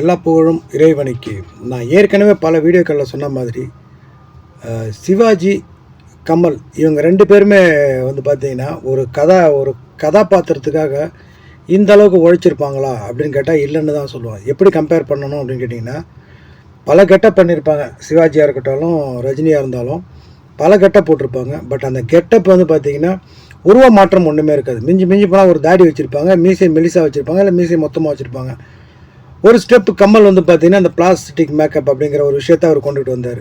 எல்லா புகழும் இறைவனுக்கு. நான் ஏற்கனவே பல வீடியோக்களில் சொன்ன மாதிரி சிவாஜி கமல் இவங்க ரெண்டு பேருமே வந்து பார்த்திங்கன்னா ஒரு கதா ஒரு கதாபாத்திரத்துக்காக இந்த அளவுக்கு உழைச்சிருப்பாங்களா அப்படின்னு கேட்டால் இல்லைன்னு தான் சொல்லுவேன் எப்படி கம்பேர் பண்ணணும் அப்படின்னு கேட்டிங்கன்னா பல கெட்டப் பண்ணியிருப்பாங்க சிவாஜியாக இருக்கட்டாலும் ரஜினியாக இருந்தாலும் பல கெட்டப் போட்டிருப்பாங்க. பட் அந்த கெட்டப் வந்து பார்த்தீங்கன்னா உருவ மாற்றம் ஒன்றுமே இருக்காது. மிஞ்சி மிஞ்சி போனால் ஒரு தாடி வச்சுருப்பாங்க மீசை மெலிசாக வச்சுருப்பாங்க இல்லை மீசை மொத்தமாக வச்சுருப்பாங்க. ஒரு ஸ்டெப் கம்மல் வந்து பார்த்தீங்கன்னா அந்த பிளாஸ்டிக் மேக்கப் அப்படிங்கிற ஒரு விஷயத்தை அவர் கொண்டுட்டு வந்தார்.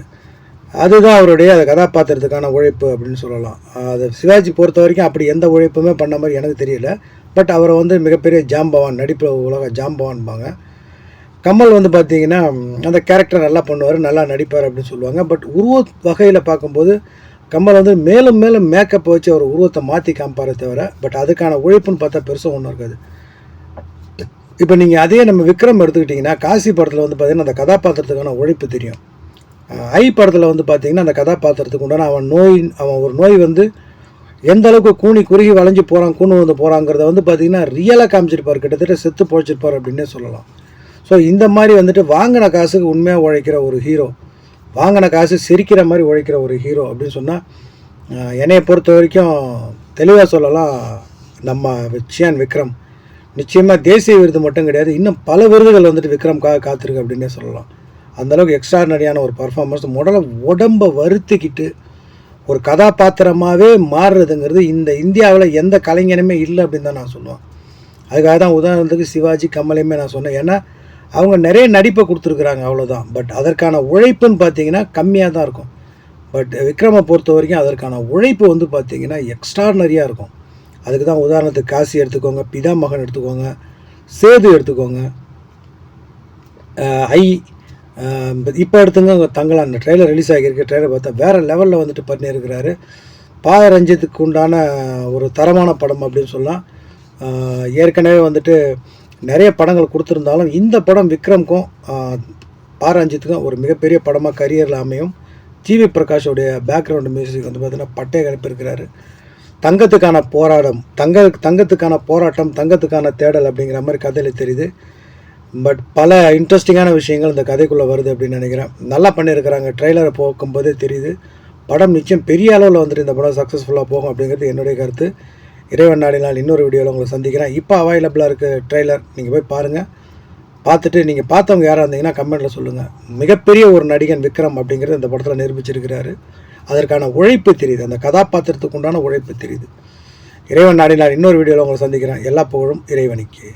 அதுதான் அவருடைய அந்த கதாபாத்திரத்துக்கான உழைப்பு அப்படின்னு சொல்லலாம். அது சிவாஜி பொறுத்த வரைக்கும் அப்படி எந்த உழைப்புமே பண்ண மாதிரி எனக்கு தெரியல. பட் அவரை வந்து மிகப்பெரிய ஜாம்பவான் நடிப்பு உலக ஜாம்பவான்பாங்க கமல் வந்து பார்த்தீங்கன்னா அந்த கேரக்டர் நல்லா பண்ணுவார் நல்லா நடிப்பார் அப்படின்னு சொல்லுவாங்க. பட் உருவ வகையில் பார்க்கும்போது கமல் வந்து மேலும் மேலும் மேக்கப் வச்சு அவர் உருவத்தை மாற்றி காமிப்பாரே தவிர பட் அதுக்கான உழைப்புன்னு பார்த்தா பெருசாக ஒன்றும் இருக்காது. இப்போ நீங்கள் அதே நம்ம விக்ரம் எடுத்துக்கிட்டிங்கன்னா காசி படத்தில் வந்து பார்த்தீங்கன்னா அந்த கதாபாத்திரத்துக்கான உழைப்பு தெரியும். ஐ படத்தில் வந்து பார்த்திங்கன்னா அந்த கதாபாத்திரத்துக்கு உண்டான அவன் நோய் அவன் ஒரு நோய் வந்து எந்த அளவுக்கு கூனி குறுகி வளைஞ்சு போகிறான் கூணு வந்து போகிறாங்கிறத வந்து பார்த்தீங்கன்னா ரியலாக காமிச்சிருப்பார். கிட்டத்தட்ட செத்து பொழைச்சிருப்பார் அப்படின்னே சொல்லலாம். ஸோ இந்த மாதிரி வந்துட்டு வாங்கின காசுக்கு உண்மையாக உழைக்கிற ஒரு ஹீரோ வாங்கின காசு சிரிக்கிற மாதிரி உழைக்கிற ஒரு ஹீரோ அப்படின்னு சொன்னால் என்னையை பொறுத்த வரைக்கும் தெளிவாக சொல்லலாம் நம்ம சியான் விக்ரம். நிச்சயமாக தேசிய விருது மட்டும் கிடையாது. இன்னும் பல விருதுகள் வந்துட்டு விக்ரம்காக காத்திருக்கு அப்படின்னே சொல்லலாம். அந்தளவுக்கு எக்ஸ்ட்ராடனரியான ஒரு பர்ஃபார்மன்ஸ் முதல்ல உடம்பை வருத்திக்கிட்டு ஒரு கதாபாத்திரமாகவே மாறுறதுங்கிறது இந்த இந்தியாவில் எந்த கலைஞனுமே இல்லை அப்படின்னு தான் நான் சொல்லுவேன். அதுக்காக தான் உதாரணத்துக்கு சிவாஜி கமலையுமே நான் சொன்னேன். ஏன்னா அவங்க நிறைய நடிப்பை கொடுத்துருக்குறாங்க அவ்வளோதான் பட் அதற்கான உழைப்புன்னு பார்த்தீங்கன்னா கம்மியாக தான் இருக்கும். பட் விக்ரமை பொறுத்த வரைக்கும் அதற்கான உழைப்பு வந்து பார்த்தீங்கன்னா எக்ஸ்ட்ராடனரியாக இருக்கும். அதுக்கு தான் உதாரணத்துக்கு காசி எடுத்துக்கோங்க பிதா மகன் எடுத்துக்கோங்க சேது எடுத்துக்கோங்க. ஐ இப்போ எடுத்துங்க உங்க தங்கலாம் அந்த ட்ரெய்லர் ரிலீஸ் ஆகியிருக்கு. ட்ரெய்லர் பார்த்தா வேறு லெவலில் வந்துட்டு பண்ணியிருக்கிறாரு. பா ரஞ்சித்துக்கு உண்டான ஒரு தரமான படம் அப்படின்னு சொல்லலாம். ஏற்கனவே வந்துட்டு நிறைய படங்கள் கொடுத்துருந்தாலும் இந்த படம் விக்ரம்க்கும் அஹ், பா ரஞ்சித்துக்கும் ஒரு மிகப்பெரிய படமாக கரியரில் அமையும். ஜிவி பிரகாஷோடைய பேக்ரவுண்ட் மியூசிக் வந்து பார்த்திங்கன்னா பட்டைய கிளப்பியிருக்கிறாரு தங்கத்துக்கான போராட்டம் தங்க தங்கத்துக்கான போராட்டம் தங்கத்துக்கான தேடல் அப்படிங்கிற மாதிரி கதையில் தெரியுது. பட் பல இன்ட்ரெஸ்டிங்கான விஷயங்கள் இந்த கதைக்குள்ளே வருது அப்படின்னு நினைக்கிறேன். நல்லா பண்ணியிருக்கிறாங்க. ட்ரெய்லரை போக்கும்போதே தெரியுது. படம் நிச்சயம் பெரிய அளவில் வந்துட்டு இந்த படம் சக்ஸஸ்ஃபுல்லாக போகும் அப்படிங்கிறது என்னுடைய கருத்து. இறைவன் நாடினால் இன்னொரு வீடியோவில் உங்களை சந்திக்கிறேன். இப்போ அவைலபிளாக இருக்குது ட்ரெய்லர் நீங்கள் போய் பாருங்கள் பார்த்துட்டு நீங்கள் பார்த்தவங்க யாராக இருந்தீங்கன்னா கமெண்ட்டில் சொல்லுங்கள் மிகப்பெரிய ஒரு நடிகன் விக்ரம் அப்படிங்கிறது இந்த படத்தில் நிரூபிச்சிருக்கிறாரு. அதற்கான உழைப்பு தெரியுது. அந்த கதாபாத்திரத்துக்கு உண்டான உழைப்பு தெரியுது. இறைவன் நாடினால் இன்னொரு வீடியோவில் உங்களை சந்திக்கிறேன். எல்லா புகழும் இறைவனுக்கு.